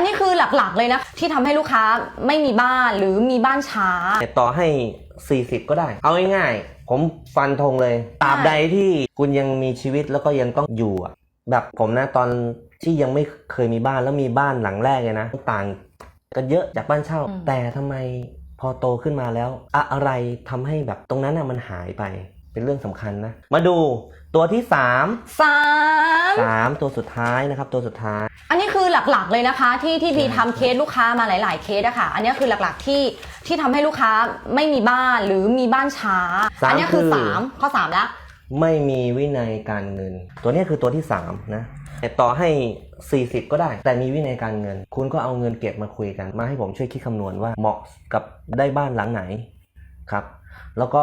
อันนี้คือหลักๆเลยนะ ที่ทำให้ลูกค้าไม่มีบ้านหรือมีบ้านช้า แต่ต่อให้ 40 ก็ได้ เอาง่ายๆ ผมฟันธงเลยตราบใดที่คุณยังมีชีวิตแล้วก็ยังต้องอยู่อะแบบผมนะตอนที่ยังไม่เคยมีบ้านแล้วมีบ้านหลังแรกเลยนะต่างกันเยอะจากบ้านเช่า อืม แต่ทำไมพอโตขึ้นมาแล้ว อะไรทำให้แบบตรงนั้นน่ะมันหายไป เป็นเรื่องสำคัญนะ มาดูตัวที่3สาม3ตัวสุดท้ายนะครับ ตัวสุดท้าย อันนี้คือหลักๆเลยนะคะ ที่ที่บีใช่ทำเคสลูกค้ามาหลาย ๆ เคสอะค่ะ อันนี้คือหลักๆที่ที่ทำให้ลูกค้าไม่มีบ้านหรือมีบ้านช้า สามอันี้คือคือ สามข้อสามแล้วไม่มีวินัยการเงิน ตัวเนี้ยคือตัวที่3นะแต่ต่อให้ 40 ก็ได้ แต่มีวินัยการเงิน คุณก็เอาเงินเก็บมาคุยกัน มาให้ผมช่วยคิดคำนวณว่าเหมาะกับได้บ้านหลังไหนครับ แล้วก็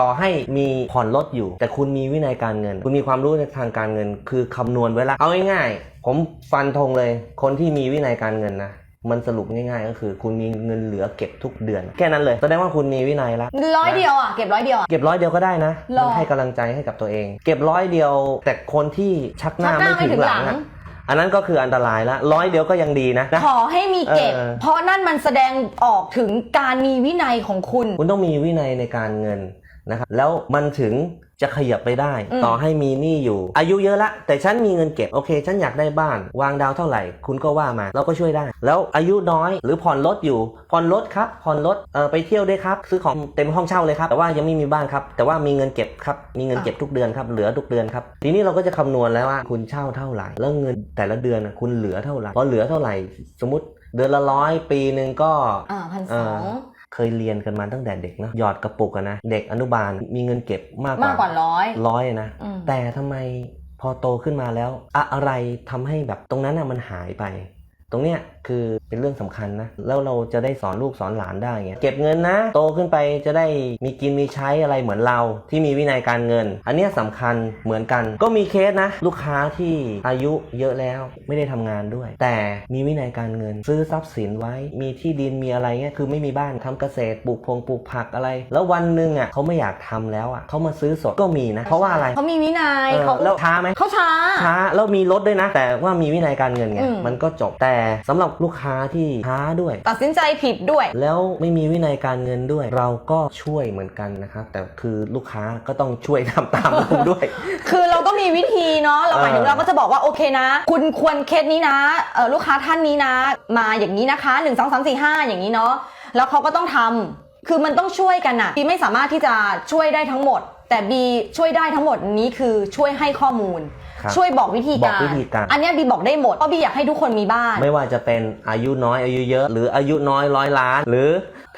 ต่อให้มีผ่อนรถอยู่ แต่คุณมีวินัยการเงิน คุณมีความรู้ในทางการเงิน คือคำนวณไว้แล้วเอาง่ายๆ ผมฟันธงเลย คนที่มีวินัยการเงินนะมันสรุปง่ายๆ ก็คือ คุณมีเงินเหลือเก็บทุกเดือน แค่นั้นเลยแสดงว่าคุณมีวินัยแล้วร้อยเดียวอะเก็บร้อยเดียวอะเก็บร้อยเดียวก็ได้นะหรอมันให้กำลังใจให้กับตัวเอง เก็บร้อยเดียว แต่คนที่ชักหน้าชักหน้าไม่ถึงหลังไม่ถึงหลั อะงอันนั้นก็คืออันตรายละร้อยเดียวก็ยังดีนะนะ ขอให้มีเก็บ เออ เพราะนั่นมันแสดงออกถึงการมีวินัยของคุณ คุณต้องมีวินัยในการเงิน นะครับแล้วมันถึงจะขยับไปได้อืมต่อให้มีหนี้อยู่ อายุเยอะละ แต่ฉันมีเงินเก็บโอเค ฉันอยากได้บ้าน วางดาวเท่าไหร่ คุณก็ว่ามาเราก็ช่วยได้ แล้วอายุน้อยหรือผ่อนรถอยู่ ผ่อนรถครับผ่อนรถเออไปเที่ยวด้วยครับ ซื้อของเต็มห้องเช่าเลยครับ แต่ว่ายังไม่มีบ้านครับ แต่ว่ามีเงินเก็บครับมีเงินเก็บทุกเดือนครับเหลือทุกเดือนครับทีนี้เราก็จะคำนวณแล้วว่าคุณเช่าเท่าไหร่ แล้วเงินแต่ละเดือนน่ะคุณเหลือเท่าไหร่พอเหลือเท่าไหร่ สมมติเดือนละร้อยปีหนึ่งก็อ่าพันเอสออง เคยเรียนกันมาตั้งแต่เด็กนะหยอดกระปุกอะนะเด็กอนุบาลมีเงินเก็บมากกมากกว่าว่าร้อย ร้อยนะ อืม แต่ทำไมพอโตขึ้นมาแล้ว อะอะไรทำให้แบบตรงนั้นน่ะมันหายไป ตรงเนี้ยคือเป็นเรื่องสำคัญนะ แล้วเราจะได้สอนลูกสอนหลานได้ไงเก็บเงินนะ โตขึ้นไปจะได้มีกินมีใช้อะไรเหมือนเราที่มีวินัยการเงิน อันเนี้ยสำคัญเหมือนกัน ก็มีเคสนะ ลูกค้าที่อายุเยอะแล้วไม่ได้ทำงานด้วย แต่มีวินัยการเงิน ซื้อทรัพย์สินไว้ มีที่ดินมีอะไรเงี้ยคือไม่มีบ้านทำเกษตรปลูกพงปลูกผักอะไร แล้ววันหนึ่งอะเขาไม่อยากทำแล้วอะเขามาซื้อสดก็มีนะ เพราะว่าอะไรเขามีวินัยเออเขาแล้วช้าไหมเขาช้าช้าแล้วมีรถด้วยนะ แต่ว่ามีวินัยการเงินไงอืมมันก็จบแต่สำหรับลูกค้าที่ช้าด้วย ตัดสินใจผิดด้วย แล้วไม่มีวินัยการเงินด้วย เราก็ช่วยเหมือนกันนะครับแต่คือลูกค้าก็ต้องช่วยทำตามเราด้วย คือเราก็มีวิธีเนาะเราหมายถึงเออเราก็จะบอกว่าโอเคนะ คุณควรเคสนี้นะเออลูกค้าท่านนี้นะ มาอย่างนี้นะคะ 1 2 3 4 5 อย่างนี้เนาะแล้วเขาก็ต้องทำคือมันต้องช่วยกันอะบีไม่สามารถที่จะช่วยได้ทั้งหมด แต่บีช่วยได้ทั้งหมดนี้คือช่วยให้ข้อมูล ครับช่วยบอกวิธีบกาอกรวิธีการ อันเนี้ยบีบอกได้หมดเพราะบีอยากให้ทุกคนมีบ้าน ไม่ว่าจะเป็นอายุน้อยอายุเยอะ หรืออายุน้อยร้อยล้าน หรือ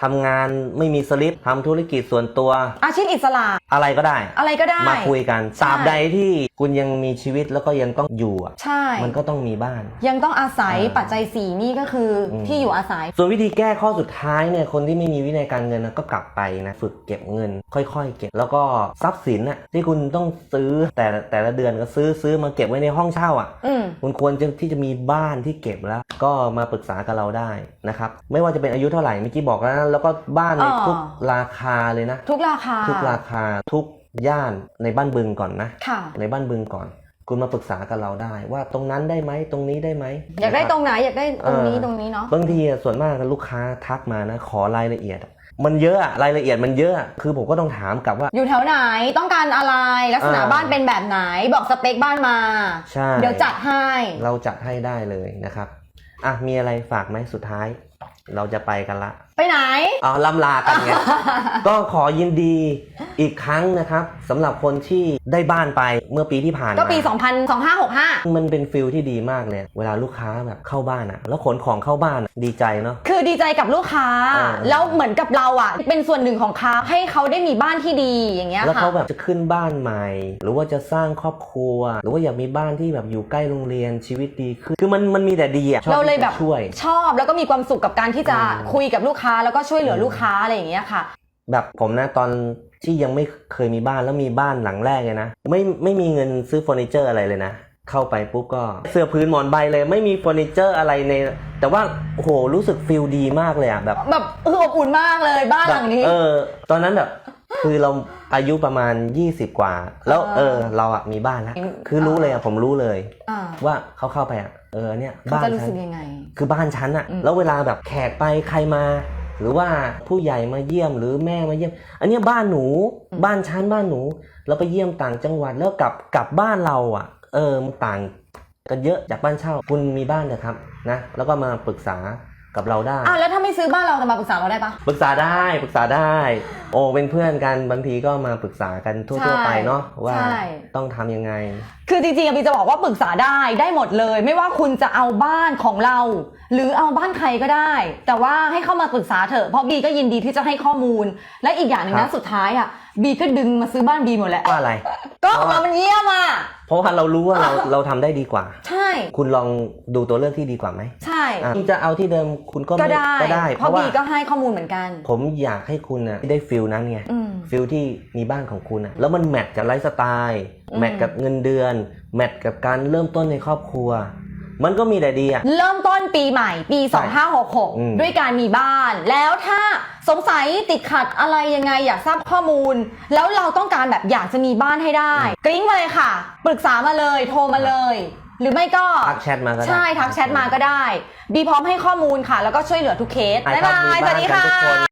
ทำงานไม่มีสลิปทำธุรกิจส่วนตัว อาชีพอิสระ อะไรก็ได้ อะไรก็ได้ มาคุยกันใช่ตราบใดที่คุณยังมีชีวิตแล้วก็ยังต้องอยู่อะใช่ มันก็ต้องมีบ้าน ยังต้องอาศัยเออปัจจัยสี่นี่ก็คืออมที่อยู่อาศัย ส่วนวิธีแก้ข้อสุดท้ายเนี่ยคนที่ไม่มีวินัยการเงินนะก็กลับไปนะฝึกเก็บเงิน ค่อยๆ เก็บแล้วก็ทรัพย์สินน่ะที่คุณต้องซื้อแต่แต่ละเดือนก็ซื้อซื้อมาเก็บไว้ในห้องเช่าอะอืมคุณควรจะที่จะมีบ้านที่เก็บแล้ว ก็มาปรึกษากับเราได้นะครับไม่ว่าจะเป็นอายุเท่าไหร่เมื่อกี้บอกแล้วนะแล้วก็บ้านในอ๋อ ทุกราคาเลยนะ ทุกราคาทุกราคาทุกย่านในบ้านบึงก่อนนะ ค่ะ ในบ้านบึงก่อน คุณมาปรึกษากับเราได้ ว่าตรงนั้นได้ไหมตรงนี้ได้ไหมอยากได้นะครับตรงไหนอยากได้ตรงนี้เออตรงนี้เนาะบางทีอะส่วนมากลูกค้าทักมานะ ขอรายละเอียดอะมันเยอะอะรายละเอียดมันเยอะอะคือผมก็ต้องถามกลับว่า อยู่แถวไหนต้องการอะไรลักษณะเออ บ้านเป็นแบบไหนบอกสเปคบ้านมา ใช่เดี๋ยวจัดให้เราจัดให้ได้เลยนะครับอะมีอะไรฝากไหมสุดท้าย เราจะไปกันละ ไปไหน อ๋อลำลากันไง ก็ขอยินดีอีกครั้งนะครับสำหรับคนที่ได้บ้านไปเมื่อปีที่ผ่านมาก็ปี 2025มันเป็นฟิลที่ดีมากเลย เวลาลูกค้าแบบเข้าบ้านอะแล้วขนของเข้าบ้านอะดีใจเนาะ65คือดีใจกับลูกค้าเออแล้วเหมือนกับเราอะเป็นส่วนหนึ่งของเขาให้เขาได้มีบ้านที่ดีอย่างเงี้ยแล้วค่ะ เขาแบบจะขึ้นบ้านใหม่ หรือว่าจะสร้างครอบครัว หรือว่าอยากมีบ้านที่แบบอยู่ใกล้โรงเรียนชีวิตดีขึ้น คือมันมันมีแต่ดีอะชอบเราเลยที่แบจะบช่วย ชอบแล้วก็มีความสุขกับการที่จะอืม คุยกับลูกค้าแล้วก็ช่วยเหลืออมลูกค้าอะไรอย่างเงี้ยค่ะ แบบผมนะตอนที่ยังไม่เคยมีบ้านแล้วมีบ้านหลังแรกเลยนะไม่ไม่มีเงินซื้อเฟอร์นิเจอร์อะไรเลยนะ เข้าไปปุ๊บก็เสื้อพื้นหมอนใบเลย ไม่มีเฟอร์นิเจอร์อะไรใน แต่ว่าโอ้โหรู้สึกฟิลดีมากเลยอะแบบแบบเอออบอุ่นมากเลยบ้านหลังนี้ เออ ตอนนั้นแบบคือเราอายุประมาณ 20 กว่า แล้วอ่าเออ เราอะมีบ้านแล้วคือรู้เลยอะผมรู้เลยอ่าว่าเขาเข้าไปอะเออเนี่ยเขาบ้านจะรู้ฉัสึนกยังไงคือบ้านฉันอะอืมแล้วเวลาแบบแขกไปใครมา หรือว่าผู้ใหญ่มาเยี่ยมหรือแม่มาเยี่ยม อันเนี้ยบ้านหนูบ้านฉันบ้านหนู แล้วไปเยี่ยมต่างจังหวัดแล้วกลับกลับบ้านเราอะเออมันต่างกันเยอะจากบ้านเช่า คุณมีบ้านเถอะครับนะ แล้วก็มาปรึกษา กับเราได้อะแล้วถ้าไม่ซื้อบ้านเราจะมาปรึกษาเราได้ปะ ปรึกษาได้ปรึกษาได้ โอ้เป็นเพื่อนกันบางทีก็มาปรึกษากันทั่วใช่ๆไปเนาะว่าใช่ ต้องทำยังไง คือจริงๆอะบีจะบอกว่าปรึกษาได้ได้หมดเลย ไม่ว่าคุณจะเอาบ้านของเรา หรือเอาบ้านใครก็ได้ แต่ว่าให้เข้ามาปรึกษาเถอะเพราะบีก็ยินดีที่จะให้ข้อมูล และอีกอย่างหนึ่งครันะบ สุดท้ายอะ บีก็ดึงมาซื้อบ้านบีหมดแหละว่าอะไร ก็ออกมามันเยี่ยมอะ เพราะว่าเรารู้ว่าเราเราทำได้ดีกว่า ใช่ คุณลองดูตัวเลือกที่ดีกว่าไหมใช่ อะคุณจะเอาที่เดิมคุณก็ก็ไม่ได้ก็ได้ เพเพราะราะว่าบีก็ให้ข้อมูลเหมือนกัน ผมอยากให้คุณนะได้ฟิลนั้นไงอืม ฟิลที่มีบ้านของคุณนะแล้วมันแมทกับไลฟ์สไตล์อืม แมทกับเงินเดือน แมทกับการเริ่มต้นในครอบครัว มันก็มีแต่ดีอะเริ่มต้นปีใหม่ปีใช่อืม2566 ด้วยการมีบ้าน แล้วถ้าสงสัยติดขัดอะไรยังไงอยากทราบข้อมูล แล้วเราต้องการแบบอยากจะมีบ้านให้ได้ กริ้งมาเลยค่ะ ปรึกษามาเลยโทรมาเลย หรือไม่ก็ ทักแชทมาก็ได้ ใช่ทักแชทมาก็ได้ บีพร้อมให้ข้อมูลค่ะ แล้วก็ช่วยเหลือทุกเคสอะบ๊ายถ้าบามียสวัสดีบ้านกันค่ะทุกคน